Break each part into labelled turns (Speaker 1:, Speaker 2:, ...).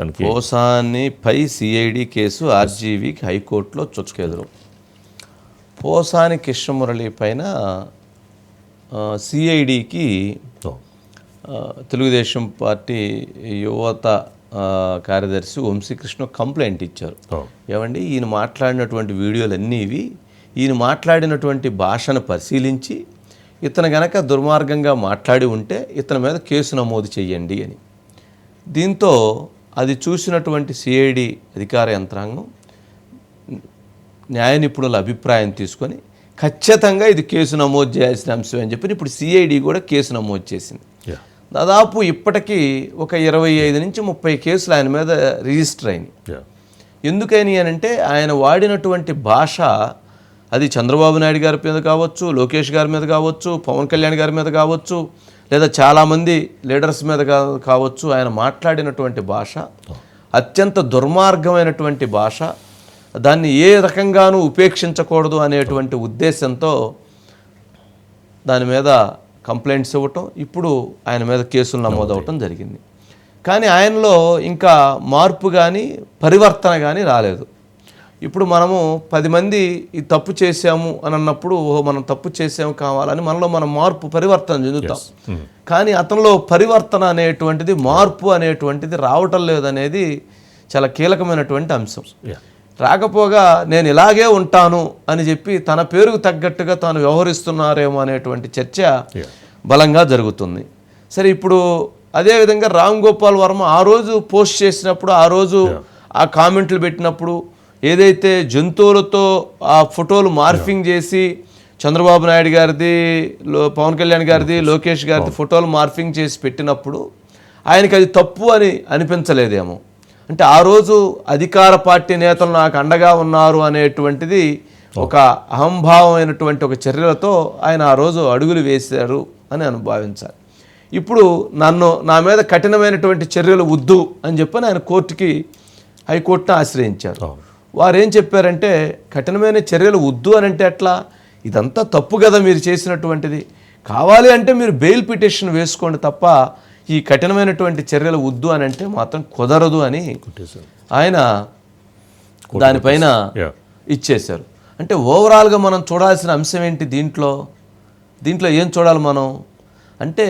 Speaker 1: తనకి.
Speaker 2: పోసాని పై CID case ఆర్జీవీకి హైకోర్టులో చుక్కెదురు పోసాని కృష్ణమురళి పైన సిఐడికి తెలుగుదేశం పార్టీ యువత కార్యదర్శి వంశీకృష్ణ కంప్లైంట్ ఇచ్చారు. ఏమండి ఈయన మాట్లాడినటువంటి వీడియోలు అన్నీ ఇవి. ఈయన మాట్లాడినటువంటి భాషను పరిశీలించి ఇతను గనక దుర్మార్గంగా మాట్లాడి ఉంటే ఇతని మీద కేసు నమోదు చేయండి అని. దీంతో అది చూసినటువంటి సిఐడి అధికార యంత్రాంగం న్యాయ నిపుణుల అభిప్రాయం తీసుకొని ఖచ్చితంగా ఇది కేసు నమోదు చేయాల్సిన అంశం అని చెప్పి ఇప్పుడు సిఐడి కూడా కేసు నమోదు చేసింది. దాదాపు ఇప్పటికీ ఒక ఇరవై ఐదు నుంచి ముప్పై కేసులు ఆయన మీద రిజిస్టర్ అయినాయి. ఎందుకని అని అంటే ఆయన వాడినటువంటి భాష అది చంద్రబాబు నాయుడు గారి మీద కావచ్చు లోకేష్ గారి మీద కావచ్చు పవన్ కళ్యాణ్ గారి మీద కావచ్చు లేదా చాలామంది లీడర్స్ మీద కావచ్చు ఆయన మాట్లాడినటువంటి భాష అత్యంత దుర్మార్గమైనటువంటి భాష దాన్ని ఏ రకంగానూ ఉపేక్షించకూడదు అనేటువంటి ఉద్దేశంతో దాని మీద కంప్లైంట్స్ ఇవ్వటం ఇప్పుడు ఆయన మీద కేసులు నమోదవటం జరిగింది. కానీ ఆయనలో ఇంకా మార్పు కానీ పరివర్తన కానీ రాలేదు. ఇప్పుడు మనము పది మంది ఈ తప్పు చేశాము అని అన్నప్పుడు ఓహో మనం తప్పు చేసాము కావాలని మనలో మనం మార్పు పరివర్తన చెందుతాం. కానీ అతనిలో పరివర్తన అనేటువంటిది మార్పు అనేటువంటిది రావటం లేదనేది చాలా కీలకమైనటువంటి అంశం. రాకపోగా నేను ఇలాగే ఉంటాను అని చెప్పి తన పేరుకు తగ్గట్టుగా తాను వ్యవహరిస్తున్నారేమో అనేటువంటి చర్చ బలంగా జరుగుతుంది. సరే ఇప్పుడు అదేవిధంగా రామ్ గోపాల్ వర్మ ఆ రోజు పోస్ట్ చేసినప్పుడు ఆ రోజు ఆ కామెంట్లు పెట్టినప్పుడు ఏదైతే జంతువులతో ఆ ఫోటోలు మార్ఫింగ్ చేసి చంద్రబాబు నాయుడు గారిది లో పవన్ కళ్యాణ్ గారిది లోకేష్ గారిది ఫోటోలు మార్ఫింగ్ చేసి పెట్టినప్పుడు ఆయనకి అది తప్పు అని అనిపించలేదేమో. అంటే ఆ రోజు అధికార పార్టీ నేతలు నాకు అండగా ఉన్నారు అనేటువంటిది ఒక అహంభావమైనటువంటి ఒక చర్యలతో ఆయన ఆ రోజు అడుగులు వేశారు అని నేను భావించాలి. ఇప్పుడు నన్ను నా మీద కఠినమైనటువంటి చర్యలు వద్దు అని చెప్పని ఆయన కోర్టుకి హైకోర్టును ఆశ్రయించారు. వారు ఏం చెప్పారంటే కఠినమైన చర్యలు వద్దు అని అంటే ఎట్లా? ఇదంతా తప్పు కదా మీరు చేసినటువంటిది. కావాలి అంటే మీరు బెయిల్ పిటిషన్ వేసుకోండి తప్ప ఈ కఠినమైనటువంటి చర్యలు వద్దు అని అంటే మాత్రం కుదరదు అని ఆయన దానిపైన ఇచ్చేశారు. అంటే ఓవరాల్గా మనం చూడాల్సిన అంశం ఏంటి దీంట్లో? దీంట్లో ఏం చూడాలి మనం? అంటే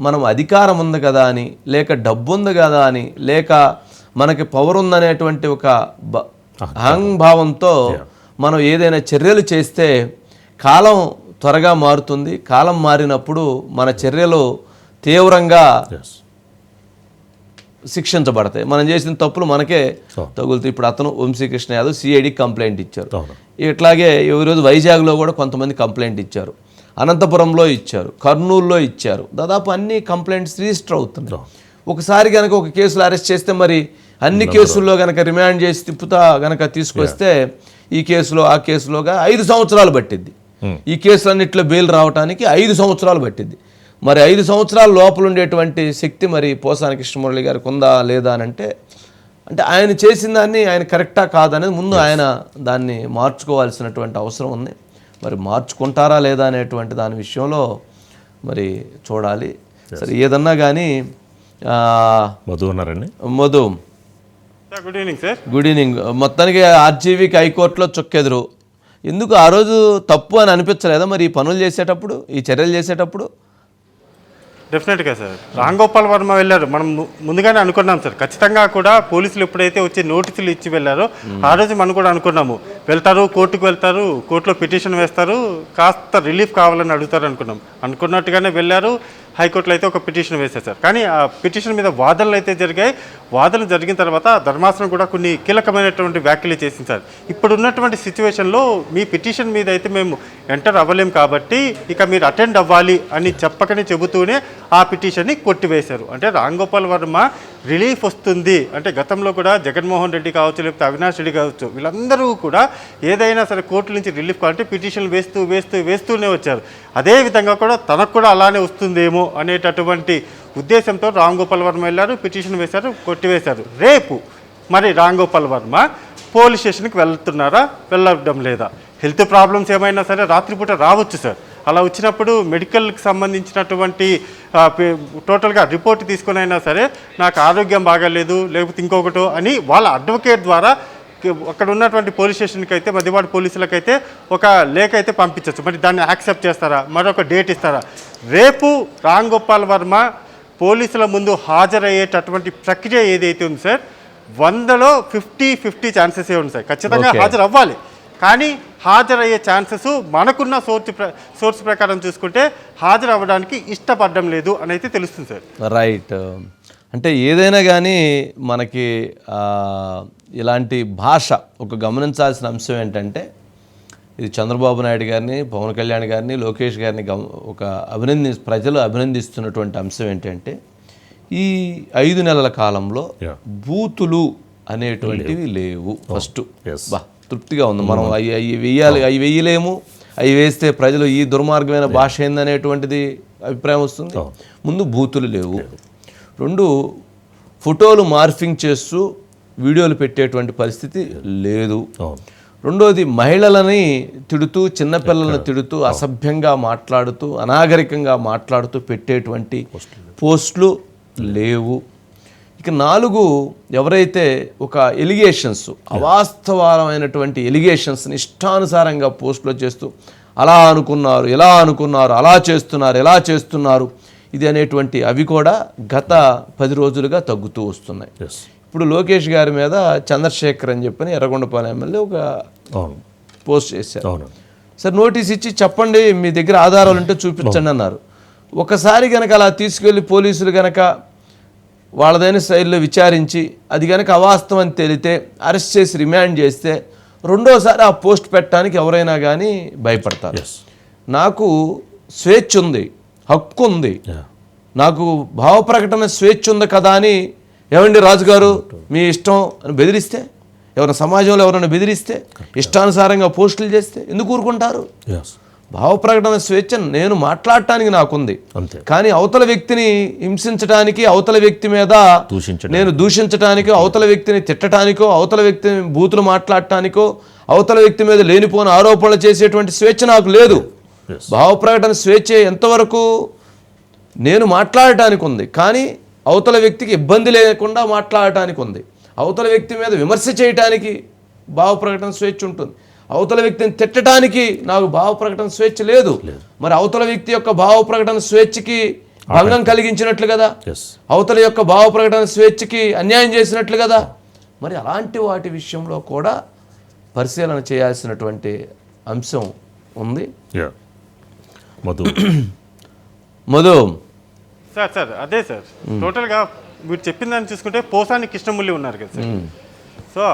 Speaker 2: మనం అధికారం ఉంది కదా అని లేక డబ్బు ఉంది కదా అని లేక మనకి పవర్ ఉందనేటువంటి ఒక బ- అహంభావంతో మనం ఏదైనా చర్యలు చేస్తే కాలం త్వరగా మారుతుంది. కాలం మారినప్పుడు మన చర్యలు తీవ్రంగా శిక్షించబడతాయి. మనం చేసిన తప్పులు మనకే తగులుతాయి. ఇప్పుడు అతను వంశీకృష్ణ యాదవ్ సిఐడి కంప్లైంట్ ఇచ్చారు. ఇట్లాగే ఈరోజు వైజాగ్లో కూడా కొంతమంది కంప్లైంట్ ఇచ్చారు. అనంతపురంలో ఇచ్చారు. కర్నూలులో ఇచ్చారు. దాదాపు అన్ని కంప్లైంట్స్ రిజిస్టర్ అవుతున్నాయి. ఒకసారి కనుక ఒక కేసులో అరెస్ట్ చేస్తే మరి అన్ని కేసుల్లో కనుక రిమాండ్ చేసి తిప్పుతా గనక తీసుకొస్తే ఈ కేసులో ఆ కేసులోగా ఐదు సంవత్సరాలు పట్టిద్ది. ఈ కేసులన్నిట్లో బెయిల్ రావడానికి ఐదు సంవత్సరాలు పట్టింది మరి ఐదు సంవత్సరాల లోపల ఉండేటువంటి శక్తి మరి పోసాని కృష్ణమురళి గారికి ఉందా లేదా అని అంటే అంటే ఆయన చేసిన దాన్ని ఆయన కరెక్టా కాదనేది ముందు ఆయన దాన్ని మార్చుకోవాల్సినటువంటి అవసరం ఉంది. మరి మార్చుకుంటారా లేదా అనేటువంటి దాని విషయంలో మరి చూడాలి. సరే ఏదన్నా కానీ
Speaker 1: మధు ఉన్నారండి?
Speaker 2: Madhu.
Speaker 3: Good evening sir
Speaker 2: good evening మొత్తానికి ఆర్జీవీకి హైకోర్టులో చొక్కెదురు. ఎందుకు ఆ రోజు తప్పు అని అనిపించలేదా మరి ఈ పనులు చేసేటప్పుడు ఈ చర్యలు చేసేటప్పుడు?
Speaker 3: డెఫినెట్గా సార్ రామ్ గోపాల్ వర్మ వెళ్ళారు. మనం ముందుగానే అనుకున్నాం సార్ ఖచ్చితంగా కూడా పోలీసులు ఎప్పుడైతే వచ్చి నోటీసులు ఇచ్చి వెళ్ళారో ఆ రోజు మనం కూడా అనుకున్నాము. వెళ్తారు కోర్టుకు వెళ్తారు కోర్టులో పిటిషన్ వేస్తారు కాస్త రిలీఫ్ కావాలని అడుగుతారు అనుకున్నాం. అనుకున్నట్టుగానే వెళ్ళారు. హైకోర్టులో అయితే ఒక పిటిషన్ వేశారు సార్. కానీ ఆ పిటిషన్ మీద వాదనలు అయితే జరిగాయి. వాదనలు జరిగిన తర్వాత ధర్మాసనం కూడా కొన్ని కీలకమైనటువంటి వ్యాఖ్యలు చేసింది సార్. ఇప్పుడు ఉన్నటువంటి సిచ్యువేషన్లో మీ పిటిషన్ మీద అయితే మేము ఎంటర్ అవ్వలేం కాబట్టి ఇక మీరు అటెండ్ అవ్వాలి అని చెప్పకనే చెబుతూనే ఆ పిటిషన్ని కొట్టివేశారు. అంటే రామ్ గోపాల్ వర్మ రిలీఫ్ వస్తుంది. అంటే గతంలో కూడా జగన్మోహన్ రెడ్డి కావచ్చు లేకపోతే అవినాష్ రెడ్డి కావచ్చు వీళ్ళందరూ కూడా ఏదైనా సరే కోర్టు నుంచి రిలీఫ్ కావాలంటే పిటిషన్లు వేస్తూ వేస్తూ వేస్తూనే వచ్చారు. అదే విధంగా కూడా తనకు కూడా అలానే వస్తుందేమో అనేటటువంటి ఉద్దేశంతో రామ్ గోపాల్ వర్మ వెళ్ళారు పిటిషన్ వేశారు కొట్టివేశారు. రేపు మరి రామ్ గోపాల్ వర్మ పోలీస్ స్టేషన్కి వెళ్తున్నారా వెళ్ళడం లేదా? హెల్త్ ప్రాబ్లమ్స్ ఏమైనా సరే రాత్రిపూట రావచ్చు సార్. అలా వచ్చినప్పుడు మెడికల్కి సంబంధించినటువంటి టోటల్గా రిపోర్ట్ తీసుకుని అయినా సరే నాకు ఆరోగ్యం బాగాలేదు లేకపోతే ఇంకొకటో అని వాళ్ళ అడ్వకేట్ ద్వారా అక్కడ ఉన్నటువంటి పోలీస్ స్టేషన్కి అయితే మధ్యవాడ పోలీసులకైతే ఒక లేఖ అయితే పంపించవచ్చు మరి దాన్ని యాక్సెప్ట్ చేస్తారా? మరొక డేట్ ఇస్తారా? రేపు రామ్ గోపాల్ వర్మ పోలీసుల ముందు హాజరయ్యేటటువంటి ప్రక్రియ ఏదైతే ఉంది సార్ వందలో ఫిఫ్టీ ఫిఫ్టీ ఛాన్సెస్ ఏ ఉంది సార్. ఖచ్చితంగా. హాజరు అవ్వాలి కానీ హాజరయ్యే ఛాన్సెస్ మనకున్న సోర్స్ ప్ర సోర్స్ ప్రకారం చూసుకుంటే హాజరు అవ్వడానికి ఇష్టపడడం లేదు అని అయితే తెలుస్తుంది సార్.
Speaker 2: రైట్ అంటే ఏదైనా కానీ మనకి ఆ, ఇలాంటి భాష ఒక గమనించాల్సిన అంశం ఏంటంటే ఇది చంద్రబాబు నాయుడు గారిని పవన్ కళ్యాణ్ గారిని లోకేష్ గారిని గమ ఒక అభినంది ప్రజలు అభినందిస్తున్నటువంటి అంశం ఏంటంటే ఈ ఐదు నెలల కాలంలో. బూతులు అనేటువంటివి లేవు. First
Speaker 1: Yes.
Speaker 2: బా. తృప్తిగా ఉంది. మనం అవి అవి వెయ్యాలి అవి వెయ్యలేము అవి వేస్తే ప్రజలు ఈ దుర్మార్గమైన భాష ఏందనేటువంటిది అభిప్రాయం వస్తుంది. ముందు బూతులు లేవు. రెండు ఫోటోలు మార్ఫింగ్ చేస్తూ వీడియోలు పెట్టేటువంటి పరిస్థితి లేదు. రెండోది మహిళలని తిడుతూ చిన్నపిల్లలను తిడుతూ అసభ్యంగా మాట్లాడుతూ అనాగరికంగా మాట్లాడుతూ పెట్టేటువంటి పోస్టులు లేవు. ఇక నాలుగు ఎవరైతే ఒక ఎలిగేషన్స్ అవాస్తవాలమైనటువంటి ఎలిగేషన్స్ని ఇష్టానుసారంగా పోస్టులు చేస్తూ అలా అనుకున్నారు ఎలా అనుకున్నారు అలా చేస్తున్నారు ఎలా చేస్తున్నారు ఇది అనేటువంటి అవి కూడా గత పది రోజులుగా తగ్గుతూ వస్తున్నాయి. ఇప్పుడు లోకేష్ గారి మీద చంద్రశేఖర్ అని చెప్పని ఎర్రగొండపాలెం ఎమ్మెల్యే ఒక పోస్ట్ చేశారు. సార్ నోటీస్ ఇచ్చి చెప్పండి మీ దగ్గర ఆధారాలు ఉంటే చూపించండి అన్నారు. ఒకసారి గనక అలా తీసుకెళ్ళి పోలీసులు గనక వాళ్ళదైన శైలిలో విచారించి అది గనక అవాస్తవం తేలితే అరెస్ట్ చేసి రిమాండ్ చేస్తే రెండోసారి ఆ పోస్ట్ పెట్టడానికి ఎవరైనా కానీ భయపడతారు. నాకు స్వేచ్ఛ ఉంది హక్కు ఉంది. నాకు భావ ప్రకటన స్వేచ్ఛ ఉంది కదా అని ఏమండి రాజుగారు? మీ ఇష్టం అని బెదిరిస్తే ఎవరైనా సమాజంలో ఎవరైనా బెదిరిస్తే ఇష్టానుసారంగా పోస్టులు చేస్తే ఎందుకు ఊరుకుంటారు? భావ ప్రకటన స్వేచ్ఛ నేను మాట్లాడటానికి నాకుంది.
Speaker 1: అంతే.
Speaker 2: కానీ అవతల వ్యక్తిని హింసించడానికి అవతల వ్యక్తి మీద నేను దూషించడానికో అవతల వ్యక్తిని తిట్టడానికో అవతల వ్యక్తిని బూతులు మాట్లాడటానికో అవతల వ్యక్తి మీద లేనిపోని ఆరోపణలు చేసేటువంటి స్వేచ్ఛ నాకు లేదు. భావ ప్రకటన స్వేచ్ఛ ఎంతవరకు నేను మాట్లాడటానికి ఉంది. కానీ అవతల వ్యక్తికి ఇబ్బంది లేకుండా మాట్లాడటానికి ఉంది. అవతల వ్యక్తి మీద విమర్శ చేయటానికి భావ ప్రకటన స్వేచ్ఛ ఉంటుంది. అవతల వ్యక్తిని తిట్టడానికి నాకు భావ ప్రకటన స్వేచ్ఛ లేదు. మరి అవతల వ్యక్తి యొక్క భావ ప్రకటన స్వేచ్ఛకి భంగం కలిగించినట్లు కదా? అవతల యొక్క భావ ప్రకటన స్వేచ్ఛకి అన్యాయం చేసినట్లు కదా? మరి అలాంటి వాటి విషయంలో కూడా పరిశీలన చేయాల్సినటువంటి అంశం ఉంది.
Speaker 1: Yeah Madhu.
Speaker 2: Madhu.
Speaker 3: Sir sir అదే సార్. టోటల్గా మీరు చెప్పిన దాన్ని చూసుకుంటే పోసాని కృష్ణమురళి ఉన్నారు కదా సార్. సో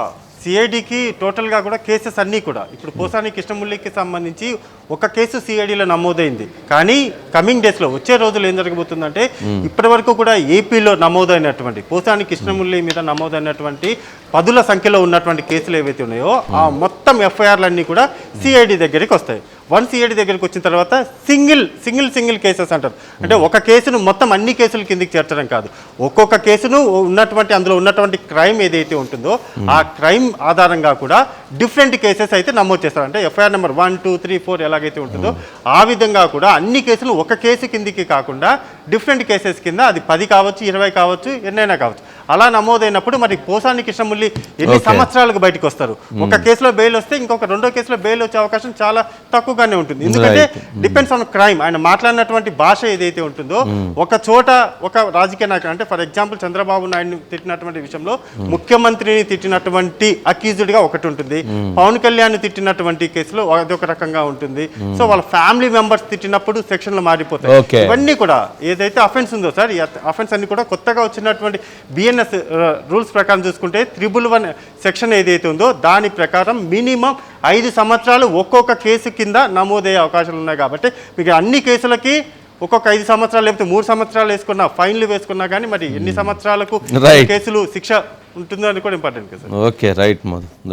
Speaker 3: సిఐడికి టోటల్గా కూడా కేసెస్ అన్నీ కూడా. ఇప్పుడు పోసాని కృష్ణమురళికి సంబంధించి ఒక కేసు సిఐడిలో నమోదైంది. కానీ కమింగ్ డేస్లో వచ్చే రోజులు ఏం జరగబోతుందంటే ఇప్పటి వరకు కూడా ఏపీలో నమోదైనటువంటి పోసాని కృష్ణమురళి మీద నమోదైనటువంటి పదుల సంఖ్యలో ఉన్నటువంటి కేసులు ఏవైతే ఉన్నాయో ఆ మొత్తం ఎఫ్ఐఆర్లన్నీ కూడా సిఐడి దగ్గరికి వస్తాయి. వన్ సిఐడి దగ్గరికి వచ్చిన తర్వాత సింగిల్ సింగిల్ సింగిల్ కేసెస్ అంటారు. అంటే ఒక కేసును మొత్తం అన్ని కేసుల కిందికి చేర్చడం కాదు. ఒక్కొక్క కేసును ఉన్నటువంటి అందులో ఉన్నటువంటి క్రైమ్ ఏదైతే ఉంటుందో ఆ క్రైమ్ ఆధారంగా కూడా డిఫరెంట్ కేసెస్ అయితే నమోదు చేస్తారు. అంటే FIR number one two three four ఎలాగైతే ఉంటుందో ఆ విధంగా కూడా అన్ని కేసులు ఒక కేసు కిందికి కాకుండా డిఫరెంట్ కేసెస్ కింద అది పది కావచ్చు ఇరవై కావచ్చు ఎన్నైనా కావచ్చు. అలా నమోదైనప్పుడు మరి పోసాని కృష్ణమురళి ఎన్ని. సంవత్సరాలకు బయటకు వస్తారు? ఒక కేసులో బెయిల్ వస్తే ఇంకొక రెండో కేసులో బెయిల్ వచ్చే అవకాశం చాలా తక్కువగానే ఉంటుంది. ఎందుకంటే డిపెండ్స్ ఆన్ క్రైమ్ ఆయన మాట్లాడినటువంటి భాష ఏదైతే ఉంటుందో ఒక చోట ఒక రాజకీయ నాయకుడు అంటే ఫర్ ఎగ్జాంపుల్ చంద్రబాబు నాయుడు తిట్టినటువంటి విషయంలో ముఖ్యమంత్రిని తిట్టినటువంటి అక్యూజ్డ్గా ఒకటి ఉంటుంది. పవన్ కళ్యాణ్ తిట్టినటువంటి కేసులో అది ఒక రకంగా ఉంటుంది. సో వాళ్ళ ఫ్యామిలీ మెంబర్స్ తిట్టినప్పుడు సెక్షన్లు మారిపోతాయి. ఇవన్నీ కూడా ఏదైతే అఫెన్స్ ఉందో సార్ అఫెన్స్ అన్ని కూడా కొత్తగా వచ్చినటువంటి బిఎన్ఎస్ రూల్స్ ప్రకారం చూసుకుంటే త్రిబుల్ వన్ సెక్షన్ ఏదైతే ఉందో దాని ప్రకారం మినిమం ఐదు సంవత్సరాలు ఒక్కొక్క కేసు కింద నమోదయ్యే అవకాశాలు ఉన్నాయి కాబట్టి మీకు అన్ని కేసులకి ఒక్కొక్క ఐదు సంవత్సరాలు లేకపోతే మూడు సంవత్సరాలు వేసుకున్నా ఫైన్లు వేసుకున్నా కానీ మరి ఎన్ని సంవత్సరాలకు
Speaker 2: Right.
Speaker 3: కేసులు శిక్ష ఉంటుందో అని కూడా ఇంపార్టెంట్ కదా.
Speaker 2: Okay right Madhu.